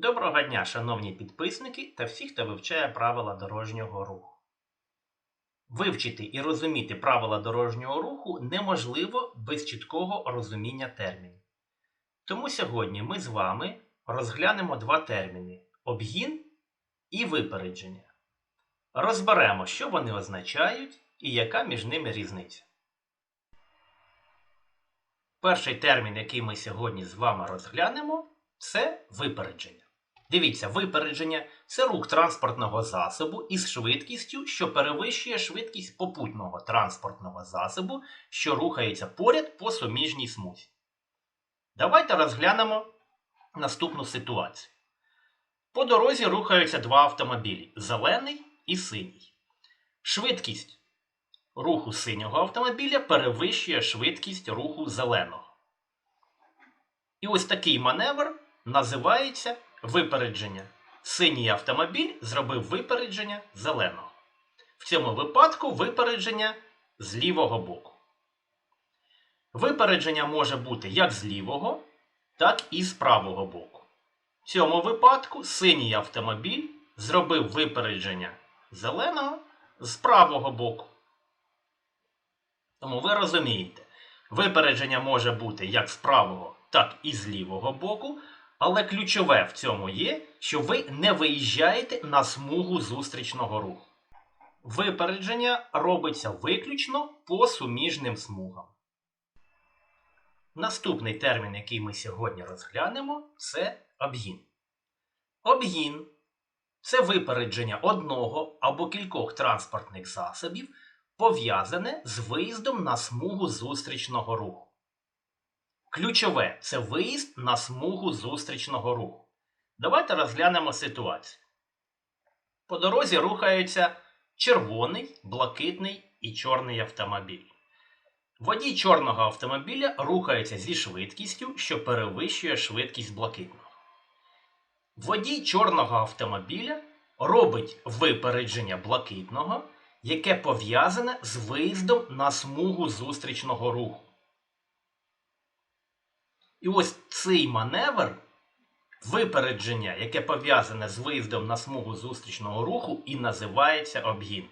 Доброго дня, шановні підписники та всі, хто вивчає правила дорожнього руху. Вивчити і розуміти правила дорожнього руху неможливо без чіткого розуміння термінів. Тому сьогодні ми з вами розглянемо два терміни обгін і випередження. Розберемо, що вони означають і яка між ними різниця. Перший термін, який ми сьогодні з вами розглянемо, це випередження. Дивіться, випередження це рух транспортного засобу із швидкістю, що перевищує швидкість попутного транспортного засобу, що рухається поряд по суміжній смузі. Давайте розглянемо наступну ситуацію. По дорозі рухаються два автомобілі зелений і синій. Швидкість руху синього автомобіля перевищує швидкість руху зеленого. І ось такий маневр називається випередження. Синій автомобіль зробив випередження зеленого. В цьому випадку випередження з лівого боку. Випередження може бути як з лівого, так і з правого боку. В цьому випадку синій автомобіль зробив випередження зеленого з правого боку. Тому ви розумієте, випередження може бути як з правого, так і з лівого боку, але ключове в цьому є, що ви не виїжджаєте на смугу зустрічного руху. Випередження робиться виключно по суміжним смугам. Наступний термін, який ми сьогодні розглянемо, це обгін. Обгін це випередження одного або кількох транспортних засобів, пов'язане з виїздом на смугу зустрічного руху. Ключове це виїзд на смугу зустрічного руху. Давайте розглянемо ситуацію. По дорозі рухаються червоний, блакитний і чорний автомобіль. Водій чорного автомобіля рухається зі швидкістю, що перевищує швидкість блакитного. Водій чорного автомобіля робить випередження блакитного, яке пов'язане з виїздом на смугу зустрічного руху. І ось цей маневр випередження, яке пов'язане з виїздом на смугу зустрічного руху, і називається обгін.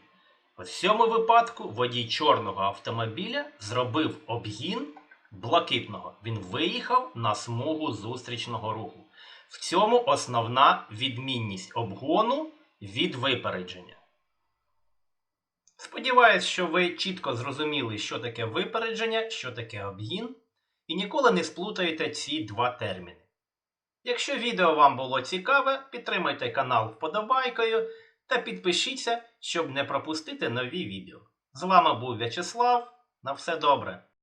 В цьому випадку водій чорного автомобіля зробив обгін блакитного. Він виїхав на смугу зустрічного руху. В цьому основна відмінність обгону від випередження. Сподіваюсь, що ви чітко зрозуміли, що таке випередження, що таке обгін, і ніколи не сплутаєте ці два терміни. Якщо відео вам було цікаве, підтримайте канал вподобайкою та підпишіться, щоб не пропустити нові відео. З вами був В'ячеслав. На все добре!